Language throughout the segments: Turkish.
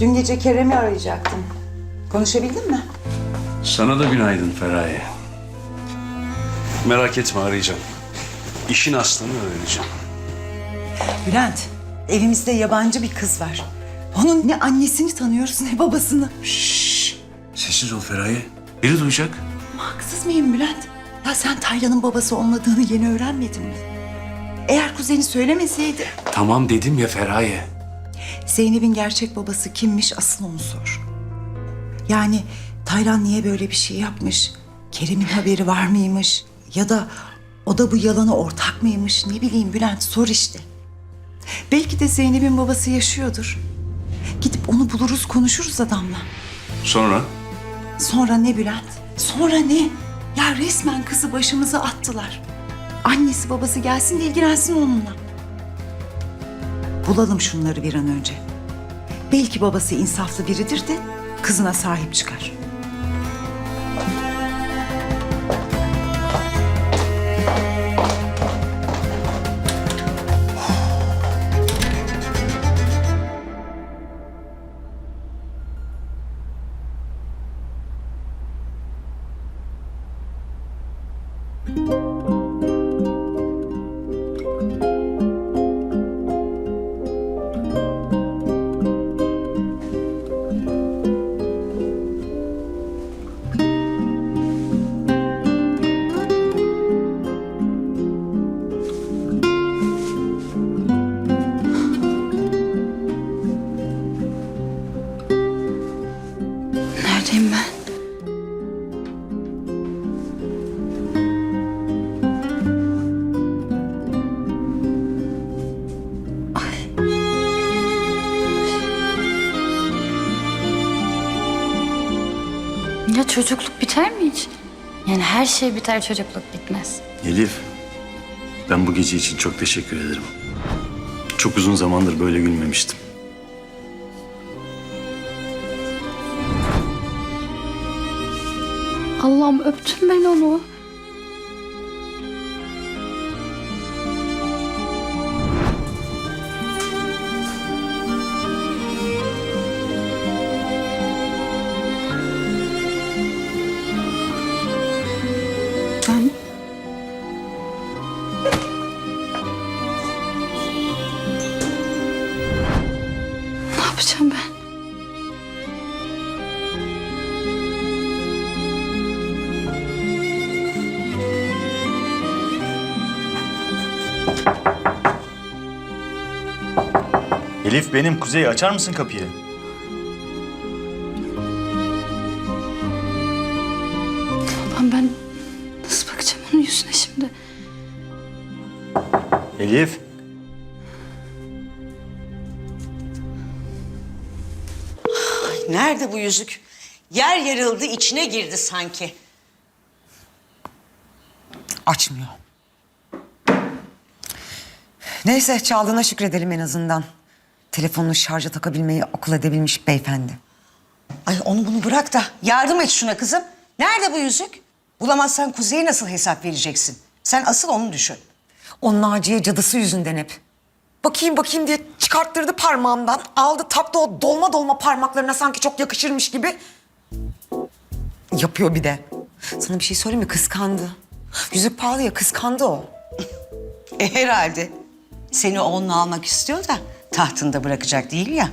Dün gece Kerem'i arayacaktım. Konuşabildin mi? Sana da günaydın Feraye. Merak etme arayacağım. İşin aslını öğreneceğim. Bülent, evimizde yabancı bir kız var. Onun ne annesini tanıyoruz ne babasını. Sessiz ol Feraye. Biri duyacak. Haksız mıyım Bülent? Ya sen Taylan'ın babası olmadığını yeni öğrenmedin mi? Eğer kuzeni söylemeseydi... Tamam dedim ya Feraye. Zeynep'in gerçek babası kimmiş asıl onu sor. Yani Taylan niye böyle bir şey yapmış? Kerem'in haberi var mıymış? Ya da o da bu yalana ortak mıymış? Ne bileyim Bülent sor işte. Belki de Zeynep'in babası yaşıyordur. Gidip onu buluruz konuşuruz adamla. Sonra? Sonra ne Bülent? Sonra ne? Ya resmen kızı başımıza attılar. Annesi babası gelsin de ilgilensin onunla. Bulalım şunları bir an önce. Belki babası insaflı biridir de kızına sahip çıkar. Çocukluk biter mi hiç? Yani her şey biter çocukluk bitmez. Elif, ben bu gece için çok teşekkür ederim. Çok uzun zamandır böyle gülmemiştim. Allah'ım öptüm ben onu. Elif benim Kuzey açar mısın kapıyı? Allah'ım ben nasıl bakacağım onun yüzüne şimdi? Elif. Nerede bu yüzük? Yer yarıldı, içine girdi sanki. Açmıyor. Neyse çaldığına şükredelim en azından. Telefonunu şarja takabilmeyi akıl edebilmiş beyefendi. Ay onu bunu bırak da yardım et şuna kızım. Nerede bu yüzük? Bulamazsan Kuzey'e nasıl hesap vereceksin? Sen asıl onu düşün. O Naciye cadısı yüzünden hep. Bakayım bakayım diye çıkarttırdı parmağımdan. Aldı taktı o dolma dolma parmaklarına sanki çok yakışırmış gibi. Yapıyor bir de. Sana bir şey söyleyeyim mi? Kıskandı. Yüzük pahalı ya kıskandı o. E herhalde. Seni onunla almak istiyor da tahtında bırakacak değil ya.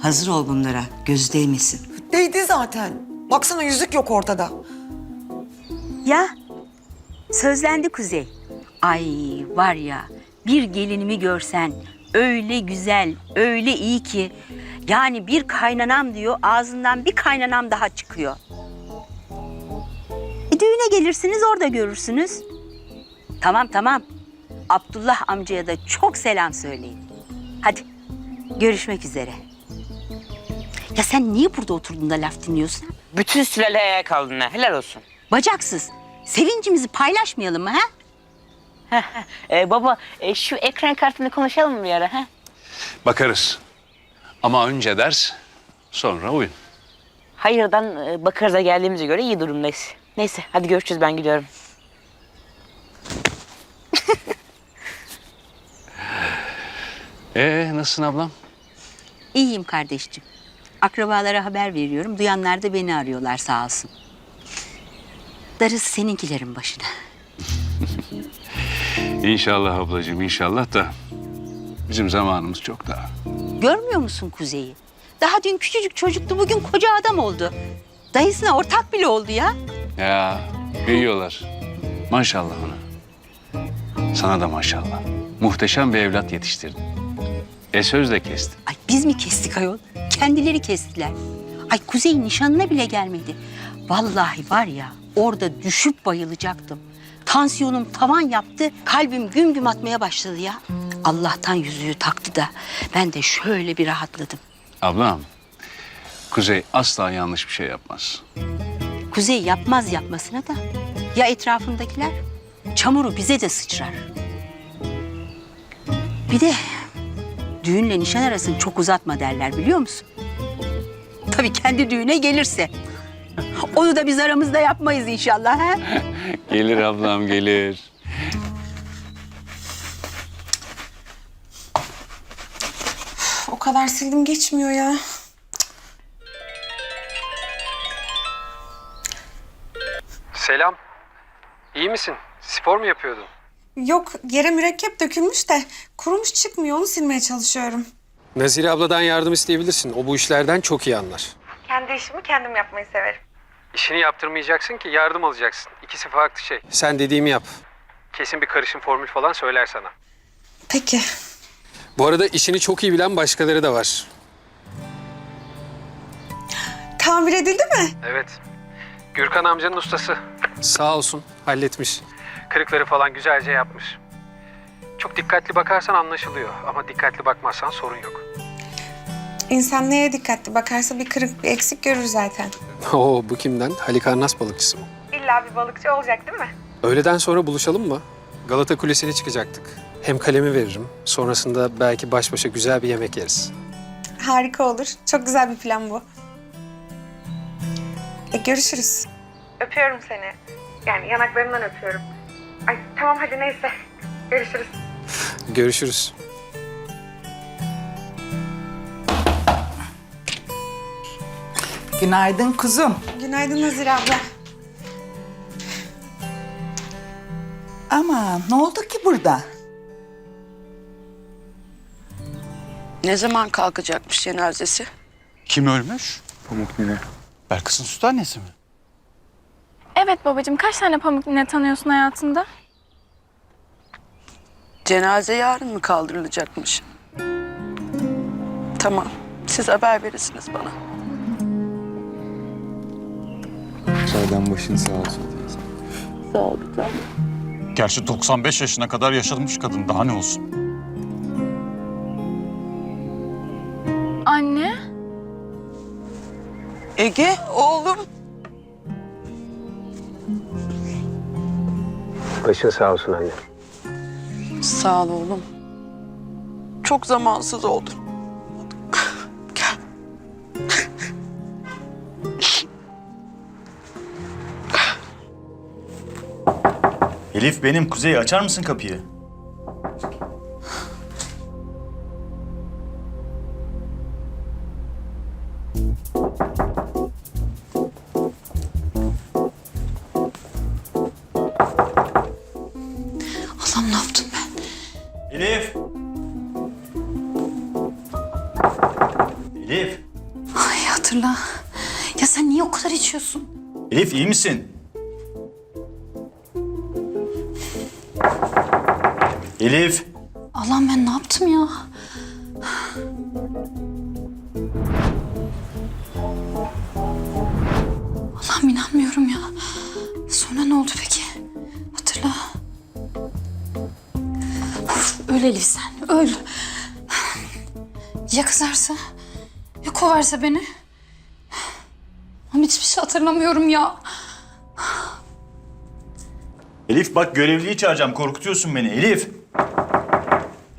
Hazır ol bunlara, göz değmesin. Değdi zaten. Baksana yüzük yok ortada. Ya sözlendi Kuzey. Ay var ya bir gelinimi görsen öyle güzel, öyle iyi ki. Yani bir kaynanam diyor ağzından bir kaynanam daha çıkıyor. E, düğüne gelirsiniz orada görürsünüz. Tamam tamam. Abdullah amcaya da çok selam söyleyin. Hadi görüşmek üzere. Ya sen niye burada oturdun da laf dinliyorsun? ha? Bütün sülale ayağa kaldın ha. Helal olsun. Bacaksız. Sevincimizi paylaşmayalım mı ha? Ee, baba e, şu ekran kartını konuşalım mı bir ara? Ha? Bakarız. Ama önce ders, sonra oyun. Hayırdan e, bakarıza geldiğimize göre iyi durumdayız. Neyse hadi görüşürüz ben gidiyorum. Ee nasılsın ablam? İyiyim kardeşciğim. Akrabalara haber veriyorum. Duyanlar da beni arıyorlar sağ olsun. Darısı seninkilerin başına. İnşallah ablacığım inşallah da bizim zamanımız çok daha. Görmüyor musun Kuzey'i? Daha dün küçücük çocuktu, bugün koca adam oldu. Dayısına ortak bile oldu ya. Ya büyüyorlar. Maşallah ona. Sana da maşallah. Muhteşem bir evlat yetiştirdin. E söz de kestin. Ay biz mi kestik ayol? Kendileri kestiler. Ay Kuzey nişanına bile gelmedi. Vallahi var ya orada düşüp bayılacaktım. Tansiyonum tavan yaptı, kalbim güm güm atmaya başladı ya. Allah'tan yüzüğü taktı da ben de şöyle bir rahatladım. Ablam, Kuzey asla yanlış bir şey yapmaz. Kuzey yapmaz yapmasına da ya etrafındakiler çamuru bize de sıçrar. Bir de düğünle nişan arasını çok uzatma derler biliyor musun? Tabii kendi düğüne gelirse. Onu da biz aramızda yapmayız inşallah. Ha? Gelir ablam gelir. O kadar sildim geçmiyor ya. Selam. İyi misin? Spor mu yapıyordun? Yok yere mürekkep dökülmüş de kurumuş çıkmıyor onu silmeye çalışıyorum. Nazire abladan yardım isteyebilirsin. O bu işlerden çok iyi anlar. Kendi işimi kendim yapmayı severim. İşini yaptırmayacaksın ki yardım alacaksın. İkisi farklı şey. Sen dediğimi yap. Kesin bir karışım formül falan söyler sana. Peki. Bu arada işini çok iyi bilen başkaları da var. Tamir edildi mi? Evet. Gürkan amcanın ustası. Sağ olsun halletmiş. Kırıkları falan güzelce yapmış. Çok dikkatli bakarsan anlaşılıyor ama dikkatli bakmazsan sorun yok. İnsan neye dikkatli bakarsa bir kırık bir eksik görür zaten. Oo bu kimden? Halikarnas balıkçısı mı? İlla bir balıkçı olacak değil mi? Öğleden sonra buluşalım mı? Galata Kulesi'ne çıkacaktık. Hem kalemi veririm. Sonrasında belki baş başa güzel bir yemek yeriz. Harika olur. Çok güzel bir plan bu. E görüşürüz. Öpüyorum seni. Yani yanaklarından öpüyorum. Ay tamam hadi neyse. Görüşürüz. Görüşürüz. Günaydın kuzum. Günaydın Nazire abla. Ama ne oldu ki burada? Ne zaman kalkacakmış cenazesi? Kim ölmüş? Pamuk Nine. Belkıs'ın süt annesi mi? Evet babacığım kaç tane pamuk nine tanıyorsun hayatında? Cenaze yarın mı kaldırılacakmış? Tamam. Siz haber verirsiniz bana. Çaydan başın sağ olsun. Sağ ol bir tanem. Gerçi 95 yaşına kadar yaşamış kadın daha ne olsun? Anne. Ege Başın sağ olsun anne. Sağ ol oğlum. Çok zamansız oldu. Gel. Elif benim Kuzey açar mısın kapıyı? İyi misin? Elif! Allah'ım ben ne yaptım ya? Allah'ım inanmıyorum ya. Sonra ne oldu peki? Hatırla. Of, öl Elif sen, öl. Ya kızarsa? Ya kovarsa beni? Ama hiçbir şey hatırlamıyorum ya. Elif bak görevliyi çağıracağım korkutuyorsun beni Elif!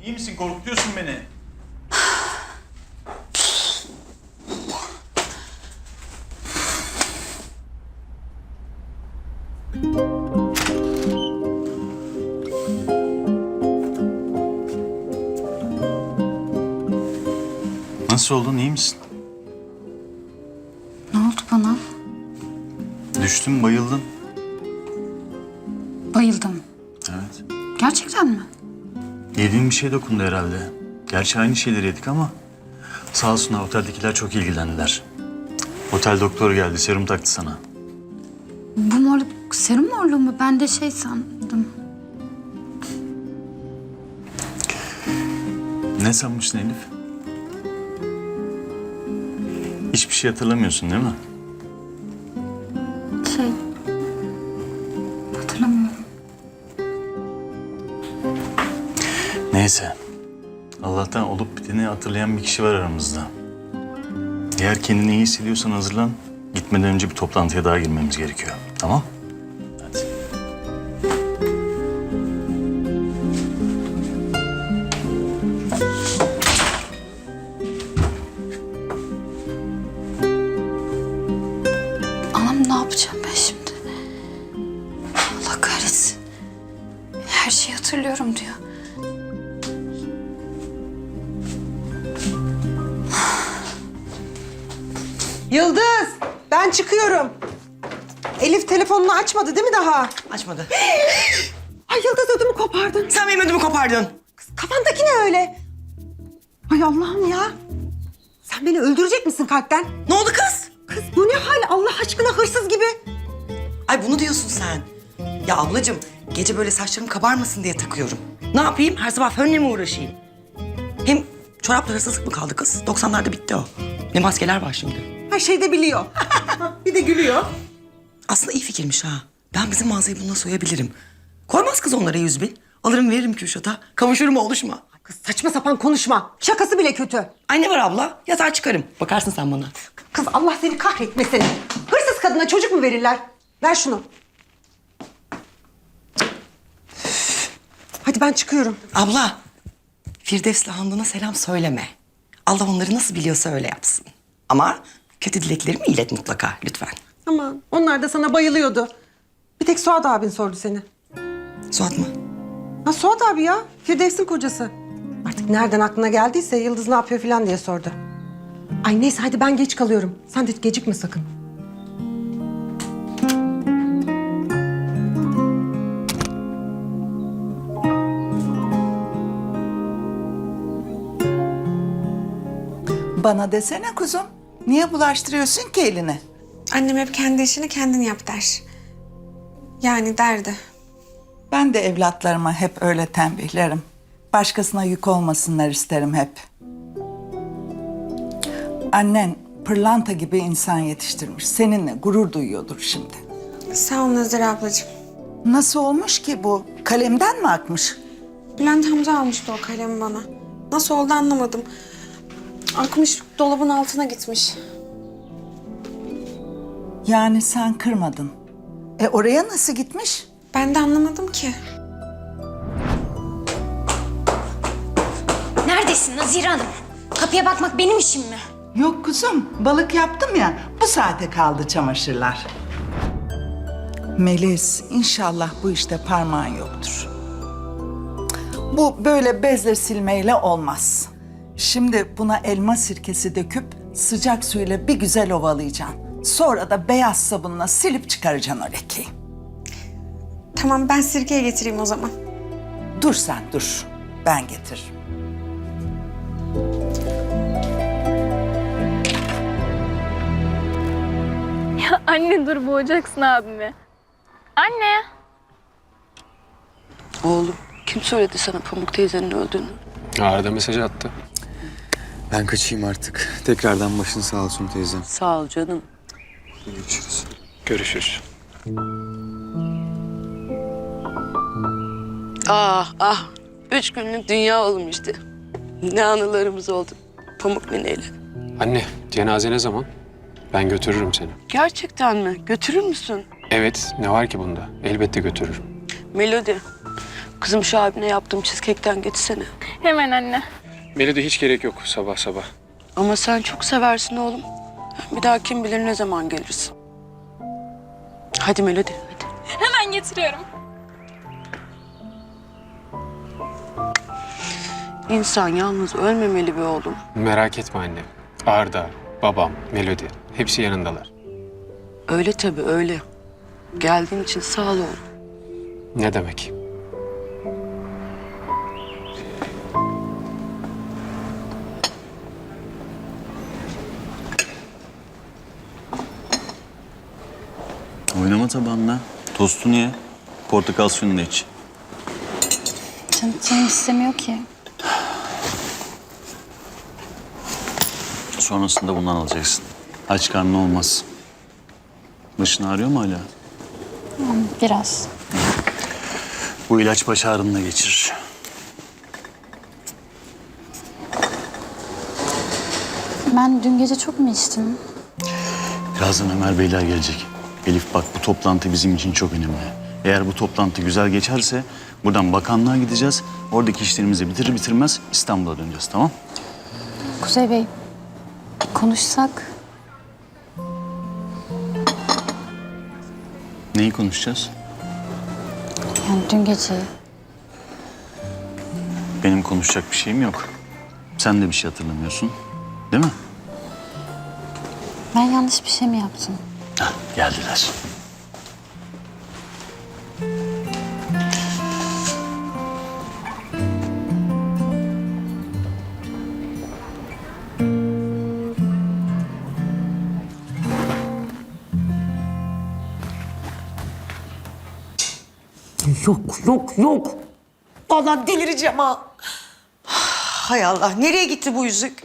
İyi misin korkutuyorsun beni? Nasıl oldun iyi misin? Düştün bayıldın. Bayıldım. Evet. Gerçekten mi? Yediğin bir şey dokundu herhalde. Gerçi aynı şeyleri yedik ama sağ olsunlar oteldekiler çok ilgilendiler. Otel doktoru geldi serum taktı sana. Bu morluk serum morluğu mu? Ben de şey sandım. Ne sanmışsın Elif? Hiçbir şey hatırlamıyorsun değil mi? Neyse. Allah'tan olup biteni hatırlayan bir kişi var aramızda. Eğer kendini iyi hissediyorsan hazırlan. Gitmeden önce bir toplantıya daha girmemiz gerekiyor. Tamam? Hadi. Anam ne yapacağım ben şimdi? Allah kahretsin. Her şeyi hatırlıyorum diyor. Yıldız ben çıkıyorum. Elif telefonunu açmadı değil mi daha? Açmadı. Ay Yıldız ödümü kopardın. Sen benim ödümü kopardın. Kafandaki ne öyle? Ay Allah'ım ya. Sen beni öldürecek misin kalpten? Ne oldu kız? Kız bu ne hal Allah aşkına hırsız gibi. Ay bunu diyorsun sen. Ya ablacığım gece böyle saçlarım kabarmasın diye takıyorum. Ne yapayım? Her sabah fönle mi uğraşayım? Hem çorapla hırsızlık mı kaldı kız? 90'larda bitti o. Ne maskeler var şimdi. Her şey de biliyor. bir de gülüyor. Aslında iyi fikirmiş ha. Ben bizim mağazayı bununla soyabilirim. Koymaz kız onlara yüz bin. Alırım veririm Kürşat'a. Kavuşurum oluşma. Kız saçma sapan konuşma. Şakası bile kötü. Ay ne var abla? Yatar çıkarım. Bakarsın sen bana. Kız Allah seni kahretmesin. Hırsız kadına çocuk mu verirler? Ver şunu. Hadi ben çıkıyorum. Abla, Firdevs'le Handan'a selam söyleme. Allah onları nasıl biliyorsa öyle yapsın. Ama kötü dileklerimi ilet mutlaka lütfen. Aman onlar da sana bayılıyordu. Bir tek Suat abin sordu seni. Suat mı? Ha Suat abi ya. Firdevs'in kocası. Artık nereden aklına geldiyse Yıldız ne yapıyor falan diye sordu. Ay neyse hadi ben geç kalıyorum. Sen de gecikme sakın. Bana desene kuzum. Niye bulaştırıyorsun ki elini? Annem hep kendi işini kendin yap der. Yani derdi. Ben de evlatlarıma hep öyle tembihlerim. Başkasına yük olmasınlar isterim hep. Annen pırlanta gibi insan yetiştirmiş. Seninle gurur duyuyordur şimdi. Sağ ol Nazır ablacığım. Nasıl olmuş ki bu? Kalemden mi akmış? Bülent amca almıştı o kalemi bana. Nasıl oldu anlamadım. Akmış dolabın altına gitmiş. Yani sen kırmadın. E oraya nasıl gitmiş? Ben de anlamadım ki. Neredesin Nazire Hanım? Kapıya bakmak benim işim mi? Yok kuzum, balık yaptım ya. Bu saate kaldı çamaşırlar. Melis, inşallah bu işte parmağın yoktur. Bu böyle bezle silmeyle olmaz. Şimdi buna elma sirkesi döküp sıcak suyla bir güzel ovalayacaksın. Sonra da beyaz sabunla silip çıkaracaksın o lekeyi. Tamam ben sirkeye getireyim o zaman. Dur sen dur, ben getiririm. Ya anne dur boğacaksın abimi. Anne. Oğlum kim söyledi sana Pamuk teyzenin öldüğünü? Arda mesaj attı. Ben kaçayım artık. Tekrardan başın sağ olsun teyzem. Sağ ol canım. Görüşürüz. Görüşürüz. Ah ah. Üç günlük dünya olmuştu. Ne anılarımız oldu Pamuk nineyle. Anne, cenaze ne zaman? Ben götürürüm seni. Gerçekten mi? Götürür müsün? Evet, ne var ki bunda? Elbette götürürüm. Melodi. Kızım şu abine yaptığım cheesecake'ten getirsene. Hemen anne. Melodi hiç gerek yok sabah sabah. Ama sen çok seversin oğlum. Bir daha kim bilir ne zaman gelirsin. Hadi Melodi. Hadi. Hemen getiriyorum. İnsan yalnız ölmemeli be oğlum. Merak etme anne. Arda, babam, Melodi hepsi yanındalar. Öyle tabii öyle. Geldiğin için sağ ol oğlum. Ne demek? Oynama tabağınla. Tostunu ye. Portakal suyunu da iç. Canım, canım istemiyor ki. Sonrasında bundan alacaksın. Aç karnı olmaz. Başın ağrıyor mu hala? Biraz. Bu ilaç baş ağrını da geçirir. Ben dün gece çok mu içtim? Birazdan Ömer Beyler gelecek. Elif bak bu toplantı bizim için çok önemli. Eğer bu toplantı güzel geçerse buradan bakanlığa gideceğiz. Oradaki işlerimizi bitirir bitirmez İstanbul'a döneceğiz tamam? Kuzey Bey, konuşsak. Neyi konuşacağız? Yani dün gece. Benim konuşacak bir şeyim yok. Sen de bir şey hatırlamıyorsun. Değil mi? Ben yanlış bir şey mi yaptım? Hah, geldiler. Yok yok yok. Vallahi delireceğim ha. Hay Allah nereye gitti bu yüzük?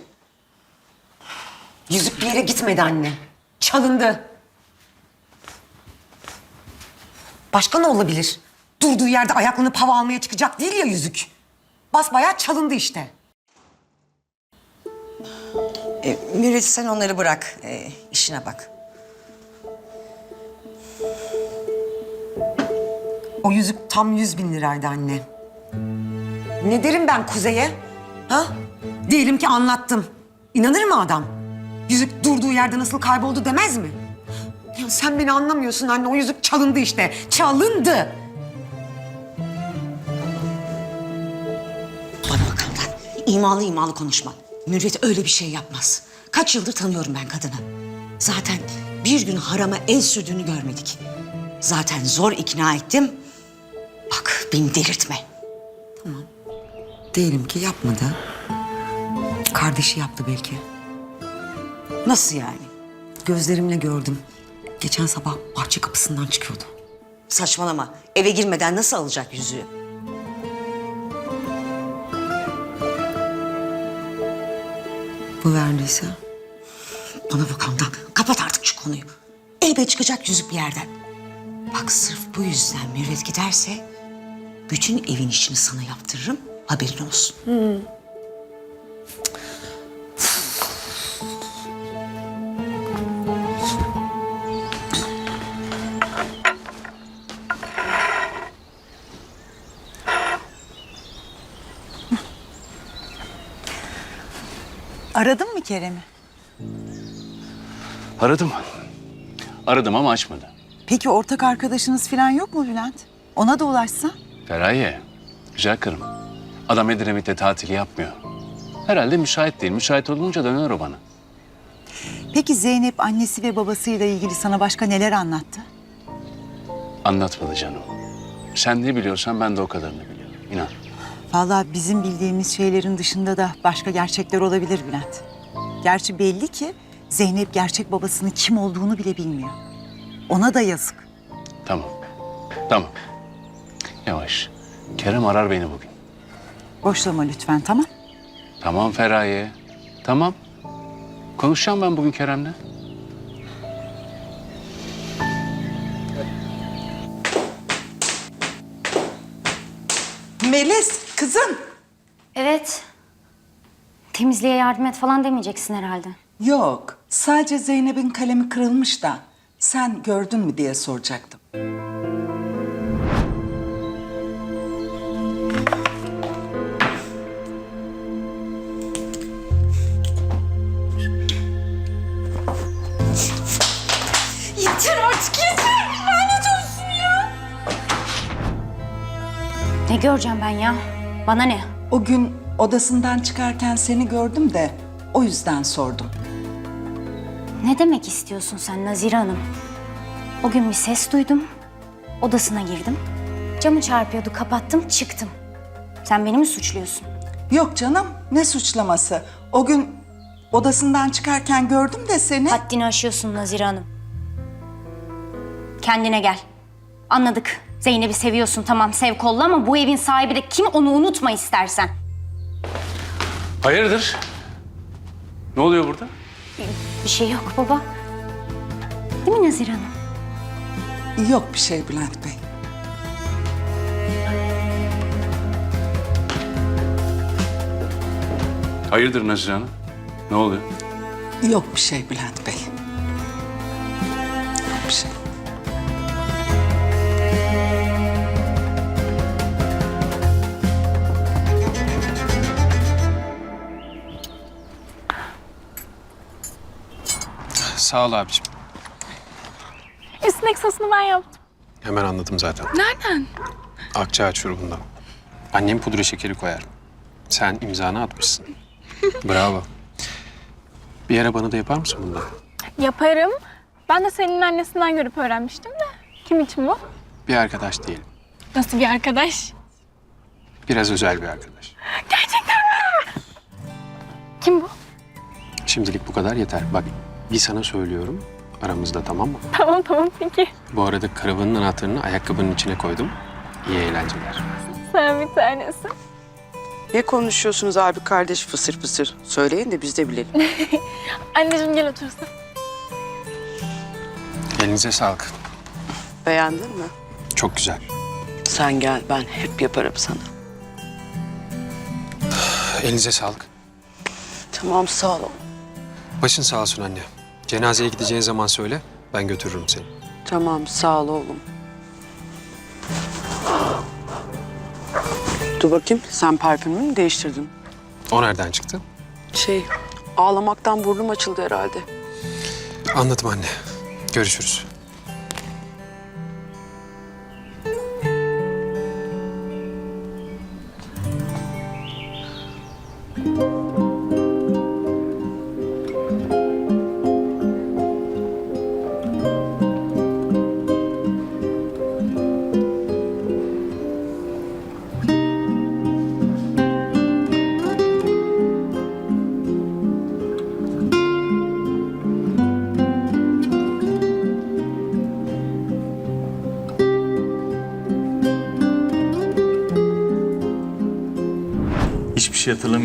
Yüzük bir yere gitmedi anne. Çalındı. Başka ne olabilir? Durduğu yerde ayaklanıp hava almaya çıkacak değil ya yüzük. Basbayağı çalındı işte. E, Mürit sen onları bırak. E, işine bak. O yüzük tam yüz bin liraydı anne. Ne derim ben Kuzey'e? Ha? Diyelim ki anlattım. İnanır mı adam? Yüzük durduğu yerde nasıl kayboldu demez mi? Ya sen beni anlamıyorsun anne. O yüzük çalındı işte. Çalındı. Bana bak Handan. İmalı imalı konuşma. Mürvet öyle bir şey yapmaz. Kaç yıldır tanıyorum ben kadını. Zaten bir gün harama el sürdüğünü görmedik. Zaten zor ikna ettim. Bak beni delirtme. Tamam. Diyelim ki yapmadı. Kardeşi yaptı belki. Nasıl yani? Gözlerimle gördüm. Geçen sabah bahçe kapısından çıkıyordu. Saçmalama. Eve girmeden nasıl alacak yüzüğü? Bu verdiyse? Bana bak Handan. Kapat artık şu konuyu. Elbet çıkacak yüzük bir yerden. Bak sırf bu yüzden Mürvet giderse... ...bütün evin işini sana yaptırırım. Haberin olsun. Aradın mı Kerem'i? Aradım. Aradım ama açmadı. Peki ortak arkadaşınız falan yok mu Bülent? Ona da ulaşsa? Feraye, güzel karım. Adam Edremit'te tatil yapmıyor. Herhalde müsait değil. Müsait olunca döner o bana. Peki Zeynep annesi ve babasıyla ilgili sana başka neler anlattı? Anlatmadı canım. Sen ne biliyorsan ben de o kadarını biliyorum. İnan. Vallahi bizim bildiğimiz şeylerin dışında da başka gerçekler olabilir Bülent. Gerçi belli ki Zeynep gerçek babasının kim olduğunu bile bilmiyor. Ona da yazık. Tamam. Tamam. Yavaş. Kerem arar beni bugün. Boşlama lütfen tamam? Tamam Feraye. Tamam. Konuşacağım ben bugün Kerem'le. Evet. Temizliğe yardım et falan demeyeceksin herhalde. Yok, sadece Zeynep'in kalemi kırılmış da sen gördün mü diye soracaktım. Yeter artık yeter. Lanet olsun ya. Ne göreceğim ben ya? Bana ne? O gün odasından çıkarken seni gördüm de o yüzden sordum. Ne demek istiyorsun sen Nazire Hanım? O gün bir ses duydum. Odasına girdim. Camı çarpıyordu, kapattım, çıktım. Sen beni mi suçluyorsun? Yok canım ne suçlaması. O gün odasından çıkarken gördüm de seni. Haddini aşıyorsun Nazire Hanım. Kendine gel. Anladık. Zeynep'i seviyorsun tamam sev kolla ama bu evin sahibi de kim onu unutma istersen. Hayırdır? Ne oluyor burada? Bir şey yok baba. Değil mi Nazire Hanım? Yok bir şey Bülent Bey. Hayırdır Nazire Hanım? Ne oluyor? Yok bir şey Bülent Bey. Sağ ol abiciğim. Üstündeki sosunu ben yaptım. Hemen anladım zaten. Nereden? Akçaağaç şurubundan. Annem pudra şekeri koyar. Sen imzanı atmışsın. Bravo. Bir ara bana da yapar mısın bundan? Yaparım. Ben de senin annesinden görüp öğrenmiştim de. Kim için bu? Bir arkadaş değil. Nasıl bir arkadaş? Biraz özel bir arkadaş. Gerçekten mi? Kim bu? Şimdilik bu kadar yeter. Bak bir sana söylüyorum. Aramızda tamam mı? Tamam tamam peki. Bu arada karavanın anahtarını ayakkabının içine koydum. İyi eğlenceler. Sen bir tanesi. Ne konuşuyorsunuz abi kardeş fısır fısır? Söyleyin de biz de bilelim. Anneciğim gel otursun. Elinize sağlık. Beğendin mi? Çok güzel. Sen gel ben hep yaparım sana. Elinize sağlık. Tamam sağ ol. Başın sağ olsun anne. Cenazeye gideceğin zaman söyle. Ben götürürüm seni. Tamam sağ ol oğlum. Dur bakayım sen parfümünü mü değiştirdin? O nereden çıktı? Şey ağlamaktan burnum açıldı herhalde. Anladım anne. Görüşürüz.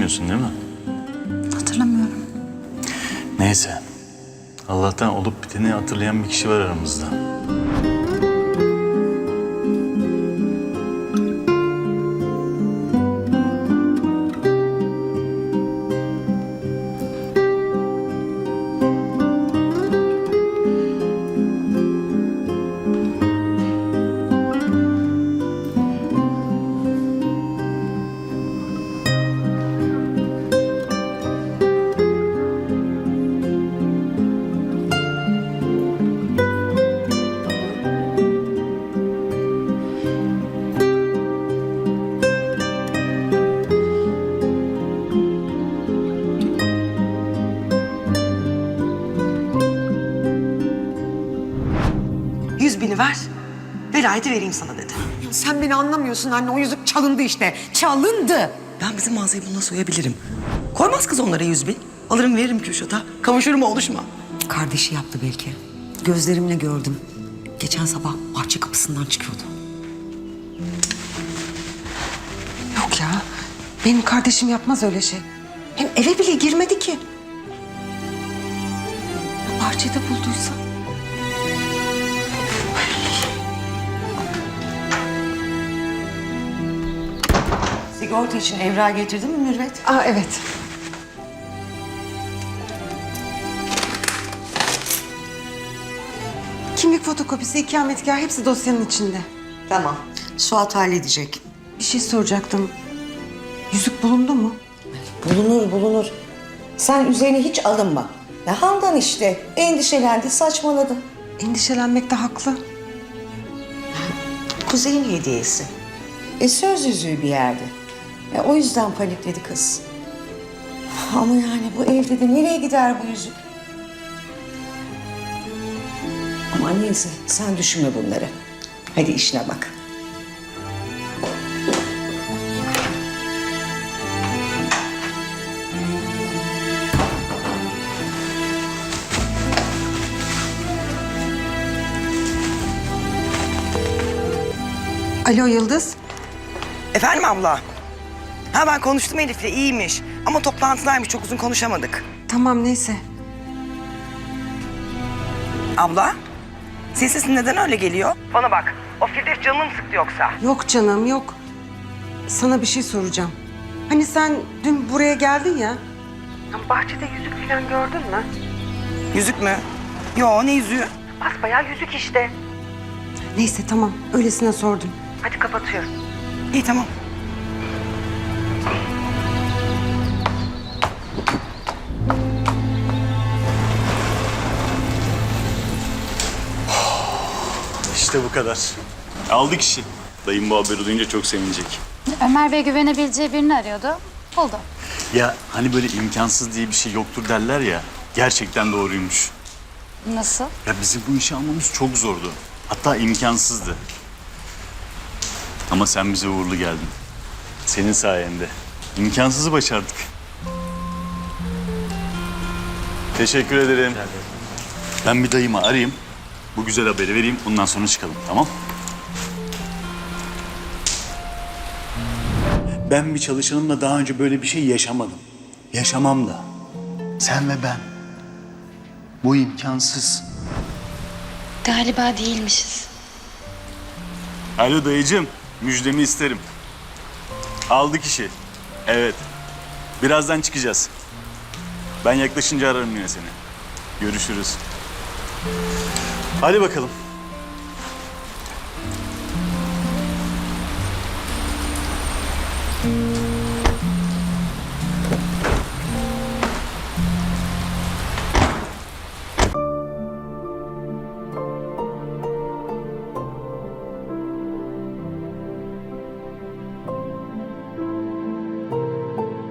Hatırlamıyorsun değil mi? Hatırlamıyorum. Neyse. Allah'tan olup biteni hatırlayan bir kişi var aramızda. Velayeti vereyim sana dedi. Sen beni anlamıyorsun anne. O yüzük çalındı işte. Çalındı. Ben bizim mağazayı bununla soyabilirim. Koymaz kız onlara yüz bin. Alırım veririm Kürşat'a. Kavuşurum oluşma. Kardeşi yaptı belki. Gözlerimle gördüm. Geçen sabah bahçe kapısından çıkıyordu. Yok ya. Benim kardeşim yapmaz öyle şey. Hem eve bile girmedi ki. Ya bahçede bulduysa? Sigorta için evrak getirdin mi Mürvet? Aa evet. Kimlik fotokopisi, ikametgah hepsi dosyanın içinde. Tamam. Suat halledecek. Bir şey soracaktım. Yüzük bulundu mu? Bulunur bulunur. Sen üzerine hiç alınma. Ya Handan işte endişelendi, saçmaladı. Endişelenmekte haklı. Kuzey'in hediyesi. E söz yüzüğü bir yerde. E, o yüzden panikledi kız. Ama yani bu evde de nereye gider bu yüzük? Ama neyse sen düşünme bunları. Hadi işine bak. Alo Yıldız. Efendim abla? Ha ben konuştum Elif'le iyiymiş. Ama toplantıdaymış çok uzun konuşamadık. Tamam neyse. Abla? Senin sesin neden öyle geliyor? Bana bak. O Firdevs canını mı sıktı yoksa? Yok canım yok. Sana bir şey soracağım. Hani sen dün buraya geldin ya. Bahçede yüzük falan gördün mü? Yüzük mü? Yo ne yüzüğü? Basbayağı yüzük işte. Neyse tamam öylesine sordum. Hadi kapatıyorum. İyi tamam. İşte bu kadar. Aldık işi. Dayım bu haberi duyunca çok sevinecek. Ömer Bey güvenebileceği birini arıyordu. Buldu. Ya hani böyle imkansız diye bir şey yoktur derler ya. Gerçekten doğruymuş. Nasıl? Ya bizim bu işi almamız çok zordu. Hatta imkansızdı. Ama sen bize uğurlu geldin. Senin sayende. İmkansızı başardık. Teşekkür ederim. Ben bir dayımı arayayım. Bu güzel haberi vereyim. Ondan sonra çıkalım tamam? Ben bir çalışanımla daha önce böyle bir şey yaşamadım. Yaşamam da. Sen ve ben. Bu imkansız. Galiba değilmişiz. Alo dayıcım, müjdemi isterim. Aldık işi. Evet. Birazdan çıkacağız. Ben yaklaşınca ararım yine seni. Görüşürüz. Hadi bakalım.